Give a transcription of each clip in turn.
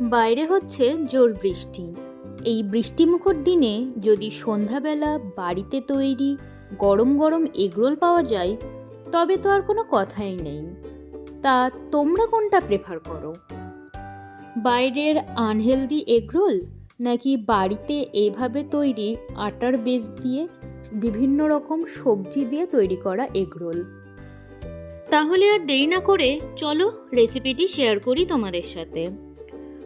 বাইরে হচ্ছে জোর বৃষ্টি। এই বৃষ্টিমুখর দিনে যদি সন্ধ্যাবেলা বাড়িতে তৈরি গরম গরম এগরোল পাওয়া যায়, তবে তো আর কোনো কথাই নেই। তা তোমরা কোনটা প্রেফার করো? বাইরের আনহেলদি এগরোল নাকি বাড়িতে এইভাবে তৈরি আটার বেস দিয়ে বিভিন্ন রকম সবজি দিয়ে তৈরি করা এগরোল? তাহলে আর দেরি না করে চলো রেসিপিটি শেয়ার করি তোমাদের সাথে।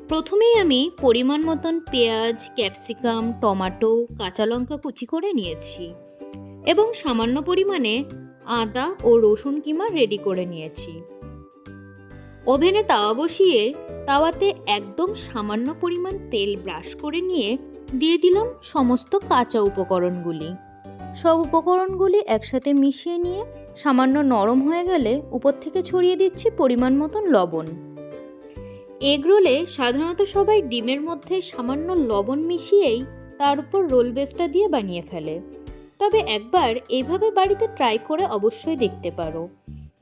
প্রথমেই আমি পরিমাণ মতন পেঁয়াজ, ক্যাপসিকাম, টমাটো, কাঁচা লঙ্কা কুচি করে নিয়েছি এবং সামান্য পরিমাণে আদা ও রসুন কিমা রেডি করে নিয়েছি। ওভেনে তাওয়া বসিয়ে তাওয়াতে একদম সামান্য পরিমাণ তেল ব্রাশ করে নিয়ে দিয়ে দিলাম সমস্ত কাঁচা উপকরণগুলি। সব উপকরণগুলি একসাথে মিশিয়ে নিয়ে সামান্য নরম হয়ে গেলে উপর থেকে ছড়িয়ে দিচ্ছি পরিমাণ মতন লবণ। এগরোলে সাধারণত সবাই ডিমের মধ্যে সামান্য লবণ মিশিয়েই তার উপর রোল বেসটা দিয়ে বানিয়ে ফেলে। তবে একবার এভাবে বাড়িতে ট্রাই করে অবশ্যই দেখতে পারো।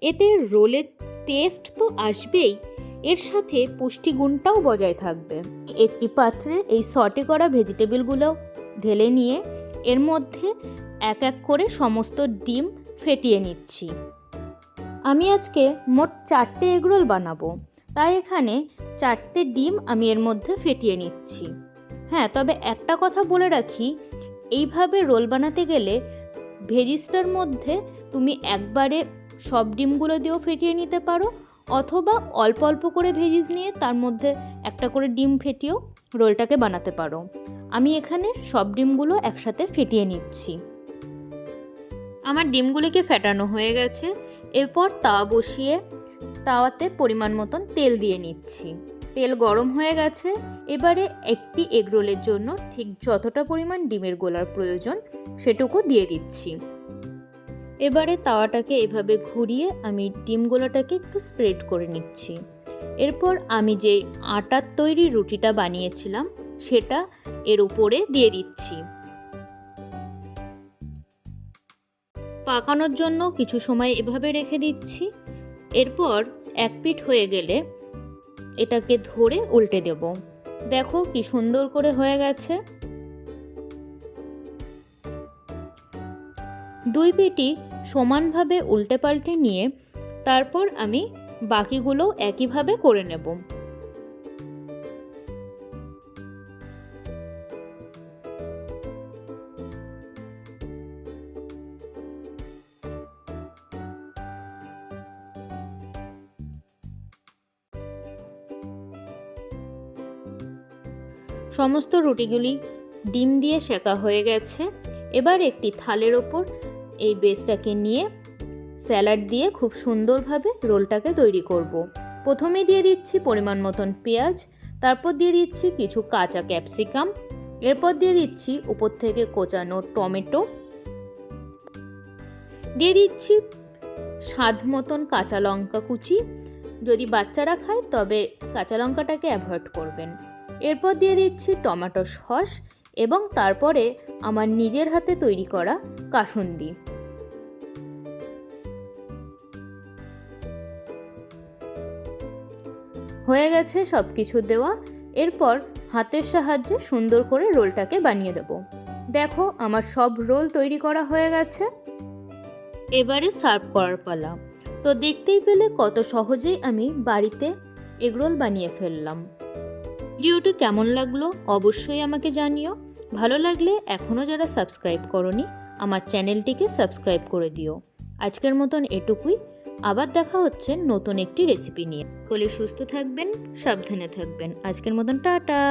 এতে রোলের টেস্ট তো আসবেই, এর সাথে পুষ্টিগুণটাও বজায় থাকবে। একটি পাত্রে এই সটে করা ভেজিটেবলগুলো ঢেলে নিয়ে এর মধ্যে এক এক করে সমস্ত ডিম ফেটিয়ে নিচ্ছি। আমি আজকে মোট চারটে এগরোল বানাবো। তাই এখানে চারটে ডিম আমি এর মধ্যে ফেটিয়ে নিচ্ছি। হ্যাঁ তবে একটা কথা বলে রাখি, এইভাবে রোল বানাতে গেলে ভেজিসটার মধ্যে তুমি একবারে সব ডিমগুলো দিয়েও ফেটিয়ে নিতে পারো, অথবা অল্প অল্প করে ভেজিস নিয়ে তার মধ্যে একটা করে ডিম ফেটিয়েও রোলটাকে বানাতে পারো। আমি এখানে সব ডিমগুলো একসাথে ফেটিয়ে নিচ্ছি। আমার ডিমগুলিকে ফেটানো হয়ে গেছে। এরপর তাওয়া বসিয়ে তাওয়াতে পরিমাণ মতন তেল দিয়ে নিচ্ছি। তেল গরম হয়ে গেছে। এবারে একটি এগরোলের জন্য ঠিক যতটা পরিমাণ ডিমের গোলার প্রয়োজন সেটুকু দিয়ে দিচ্ছি। এবারে তাওয়াটাকে এভাবে ঘুরিয়ে আমি ডিম গোলাটাকে একটু স্প্রেড করে নিচ্ছি। এরপর আমি যে আটার তৈরি রুটিটা বানিয়েছিলাম সেটা এর উপরে দিয়ে দিচ্ছি। পাকানোর জন্য কিছু সময় এভাবে রেখে দিচ্ছি। এরপর এক পিঠ হয়ে গেলে এটাকে ধরে উল্টে দেব। দেখো কি সুন্দর করে হয়ে গেছে। দুই পিটি সমানভাবে উল্টে পাল্টে নিয়ে তারপর আমি বাকিগুলো একইভাবে করে নেব। সমস্ত রুটিগুলি ডিম দিয়ে সেকা হয়ে গেছে। এবার একটি থালের ওপর এই বেসটাকে নিয়ে স্যালাড দিয়ে খুব সুন্দরভাবে রোলটাকে তৈরি করব। প্রথমে দিয়ে দিচ্ছি পরিমাণ মতন পেঁয়াজ, তারপর দিয়ে দিচ্ছি কিছু কাঁচা ক্যাপসিকাম, এরপর দিয়ে দিচ্ছি উপর থেকে কোচানো টমেটো। দিয়ে দিচ্ছি স্বাদ মতন কাঁচা লঙ্কা কুচি। যদি বাচ্চারা খায়, তবে কাঁচা লঙ্কাটাকে অ্যাভয়েড করবেন। এরপর দিয়ে দিচ্ছি টমেটো সস এবং তারপরে আমার নিজের হাতে তৈরি করা কাসুন্দি। হয়ে গেছে সব কিছু দেওয়া। এরপর হাতের সাহায্যে সুন্দর করে রোলটাকে বানিয়ে দেব। দেখো আমার সব রোল তৈরি করা হয়ে গেছে। এবারে সার্ভ করার পালা। তো দেখতেই পেলে কত সহজেই আমি বাড়িতে এগরোল বানিয়ে ফেললাম। ভিডিওটি কেমন লাগল অবশ্যই আমাকে জানিও। ভালো লাগলে এখনও যারা সাবস্ক্রাইব করনি, আমার চ্যানেলটিকে সাবস্ক্রাইব করে দিও। আজকের মতন এটুকুই। আবার দেখা হচ্ছে নতুন একটি রেসিপি নিয়ে। হলে সুস্থ থাকবেন, সাবধানে থাকবেন। আজকের মতন টাটা।